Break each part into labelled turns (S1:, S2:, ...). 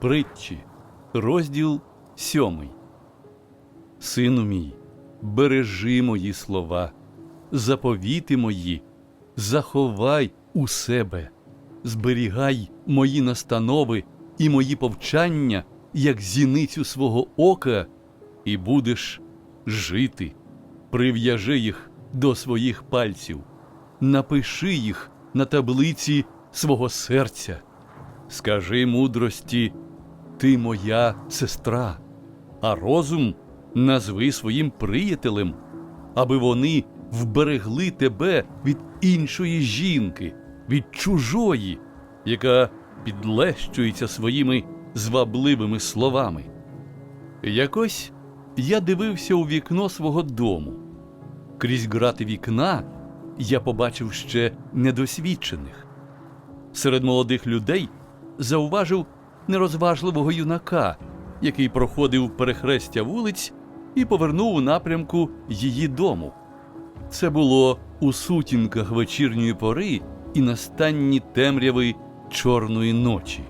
S1: Притчі, розділ сьомий. Сину мій, бережи мої слова, заповіти мої, заховай у себе, зберігай мої настанови і мої повчання, як зіницю свого ока, і будеш жити. Прив'яжи їх до своїх пальців, напиши їх на таблиці свого серця. Скажи мудрості, ти моя сестра, а розум назви своїм приятелем, аби вони вберегли тебе від іншої жінки, від чужої, яка підлещується своїми звабливими словами. Якось я дивився у вікно свого дому. Крізь грати вікна я побачив ще недосвідчених. Серед молодих людей зауважив нерозважливого юнака, який проходив перехрестя вулиць і повернув у напрямку її дому. Це було у сутінках вечірньої пори і настанні темряви чорної ночі.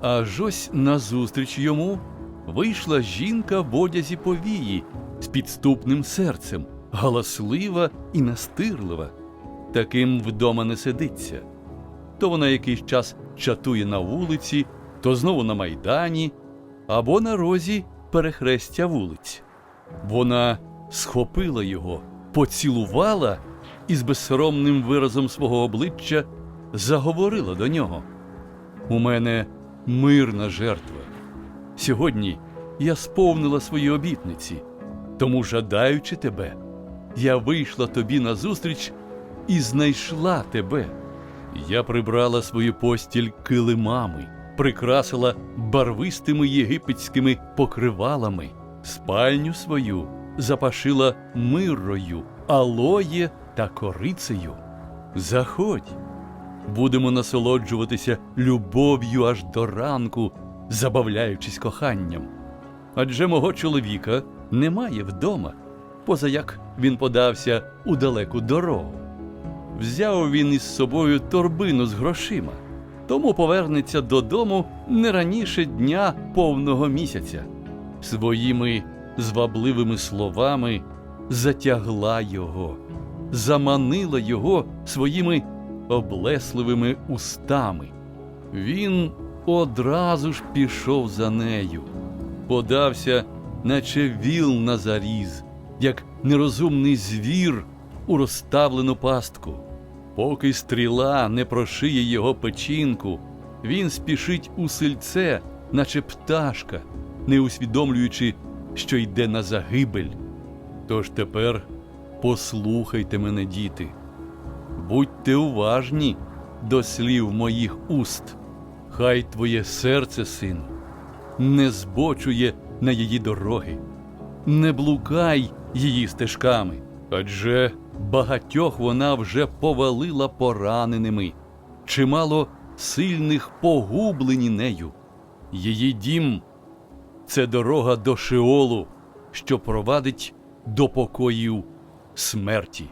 S1: Аж ось назустріч йому вийшла жінка в одязі повії з підступним серцем, галаслива і настирлива. Таким вдома не сидиться. То вона якийсь час чатує на вулиці, то знову на майдані або на розі перехрестя вулиць. Вона схопила його, поцілувала і з безсоромним виразом свого обличчя заговорила до нього. У мене мирна жертва. Сьогодні я сповнила свої обітниці, тому, жадаючи тебе, я вийшла тобі назустріч і знайшла тебе. Я прибрала свою постіль килимами, прикрасила барвистими єгипетськими покривалами, спальню свою запашила миррою, алоє та корицею. Заходь, будемо насолоджуватися любов'ю аж до ранку, забавляючись коханням. Адже мого чоловіка немає вдома, поза як він подався у далеку дорогу. Взяв він із собою торбину з грошима, тому повернеться додому не раніше дня повного місяця. Своїми звабливими словами затягла його, заманила його своїми облесливими устами. Він одразу ж пішов за нею, подався, наче віл на заріз, як нерозумний звір у розставлену пастку. Поки стріла не прошиє його печінку, він спішить у сельце, наче пташка, не усвідомлюючи, що йде на загибель. Тож тепер послухайте мене, діти, будьте уважні до слів моїх уст. Хай твоє серце, сину, не збочує на її дороги, не блукай її стежками, адже багатьох вона вже повалила пораненими, чимало сильних погублені нею. Її дім це дорога до Шеолу, що провадить до покоїв смерті.